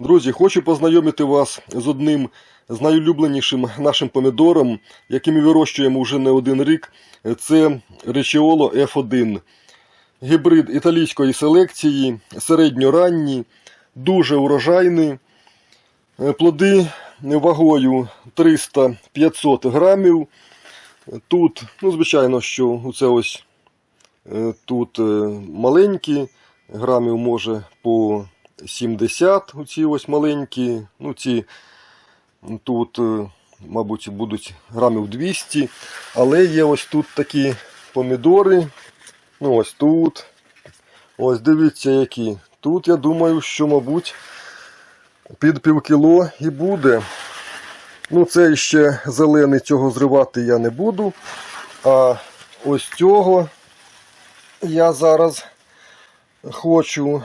Друзі, хочу познайомити вас з одним з найулюбленішим нашим помідором, який ми вирощуємо вже не один рік. Це Речіоло F1. Гібрид італійської селекції, середньоранній, дуже урожайний. Плоди вагою 300-500 грамів. Тут, ну, звичайно, що це ось е, тут е, маленькі, грамів може по 70, оці ось маленькі. Ну, ці тут, е, мабуть, будуть грамів 200. Але є ось тут такі помідори. Ну, ось тут. Ось дивіться які. Тут я думаю, що, мабуть, під півкіло і буде. Ну, це ще зелений, цього зривати я не буду. А ось цього я зараз хочу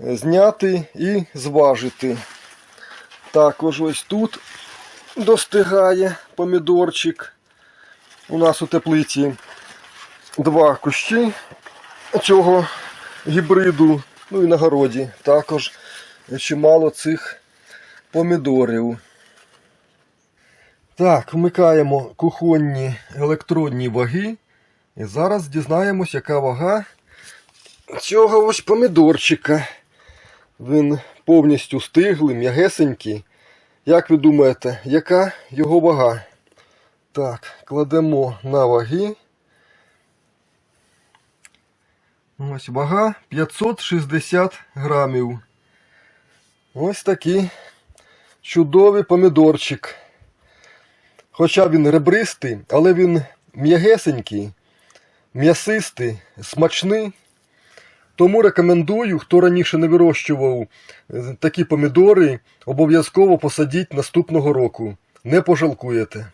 зняти і зважити. Також ось тут достигає помідорчик. У нас у теплиці два кущі цього гібриду. Ну і на городі також чимало цих помідорів. Так, вмикаємо кухонні електронні ваги. І зараз дізнаємось, яка вага цього ось помідорчика. Він повністю стиглий, м'ягесенький. Як ви думаєте, яка його вага? Так, кладемо на ваги. Ось вага 560 грамів. Ось такий чудовий помідорчик. Хоча він ребристий, але він м'ягесенький, м'ясистий, смачний. Тому рекомендую, хто раніше не вирощував е, такі помідори, обов'язково посадіть наступного року. Не пожалкуєте.